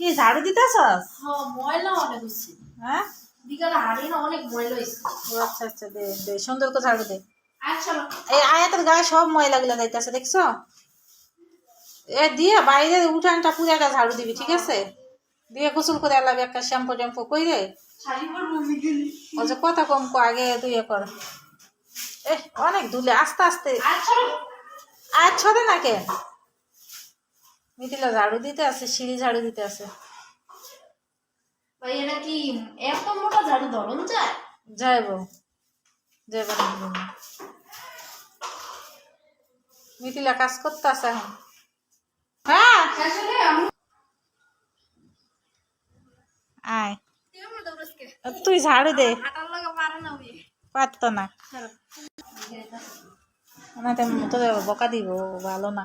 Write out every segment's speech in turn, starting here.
কি ঝাড়ু দিতেছস হ্যাঁ ময়লা অনেক হচ্ছে। হ্যাঁ? বিকালে হারিয়ে না অনেক ময়লা হয়েছে। ও আচ্ছা আচ্ছা দে দে সুন্দর করে ঝাড়ু দে। আচ্ছা এই আয়াতের গায়ে সব ময়লা গুলো যাইতেছে দেখছ? এ দিয়ে বাইরে উঠানটা পুরাটা ঝাড়ু দিবি ঠিক আছে? দিয়ে গোসল করে এলাবি একটা শ্যাম্পু ট্যাম্পু বিকেলে ও যে কথা কম কো আগে তুই কর। এ অনেক ধুলে আস্তে আস্তে। আচ্ছা আর ছড়ে না কে? মিথিলা ঝাড়ু দিতে আছে সিঁড়ি ঝাড়ু দিতে আছে। ভাই এটা কি এত মোটা ঝাড়ু ধরন যায়? যাইব যাইব মিথিলা কাজ করতে আছে এখন। হ্যাঁ আয়। তুই ঝাড়ু দে। পারতো না। তোর বকা দিব ভালো না।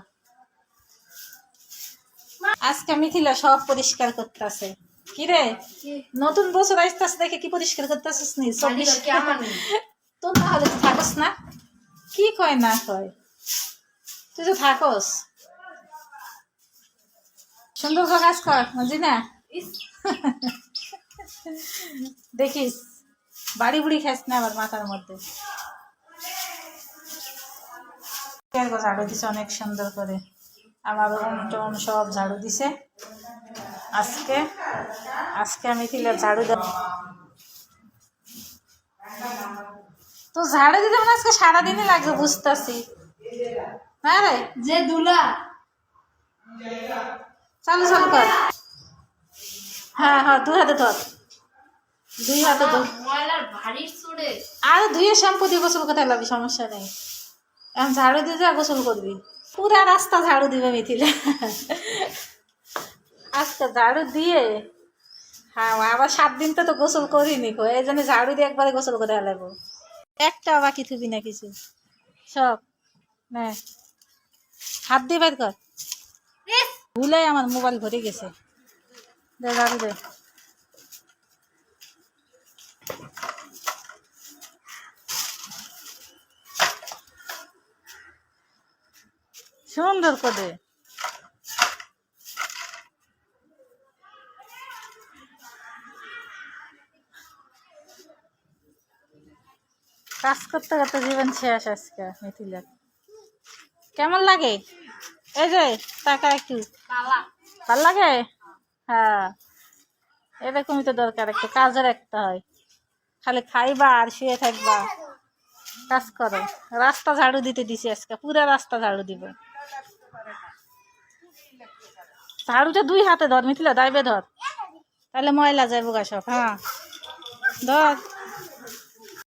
আজকে মিথিলা সব পরিষ্কার করতেছে। কি রে? নতুন বছর আসতেছে দেখে কি পরিষ্কার করতেছিস নি? চব্বিশ। তো তাহলে থাকস না। কি কয় না কয়? তুই তো থাকস। সুন্দর করে কাজ কর বুঝি না? দেখিস বাড়ি বুড়ি খাস না আবার মাথার মধ্যে। অনেক সুন্দর করে। আমার টন সব ঝাড়ু দিছে। আজকে আজকে আমি তিলে ঝাড়ু দেব তো ঝাড়ু দিতে মানে আজকে সারাদিনই লাগবে বুঝতেছি। হ্যাঁ রে? যে দুলা। চালু চালু কর। হ্যাঁ হ্যাঁ দুই হাতে ধর। দুই হাতে ধর। আর ধুয়ে শ্যাম্পু দিয়ে গোসল করতে লাগবে সমস্যা নেই। এখন ঝাড়ু দিয়ে যা গোসল করবি। পুরা রাস্তা ঝাড়ু দিবে মিথিলে। আজকে ঝাড়ু দিয়ে? হ্যাঁ আবার সাত দিন তো তো গোসল করিনি কো এই জন্য ঝাড়ু দিয়ে একবারে গোসল করে লাগবো একটা বাকি থুবি না কিছু। সব না। হাত দিয়ে বের কর। ভুলে আমার মোবাইল ভরে গেছে। দে ঝাড়ু দে। সুন্দর করে। কাজ করতে করতে জীবন শেষ আজকে মিথিলার। কেমন লাগে? এই যে টাকা একটু। ভালো লাগে? হ্যাঁ। এরকমই তো দরকার একটা কাজের একটা হয়। খালি খাইবা আর শুয়ে থাকবা। কাজ করো। রাস্তা ঝাড়ু দিতে দিছি আজকে পুরো রাস্তা ঝাড়ু দিব। ঝাড়ুটা দুই হাতে ধর মিথিলা দাইবে ধর। তাহলে ময়লা যাইব গা সব হ্যাঁ। ধর।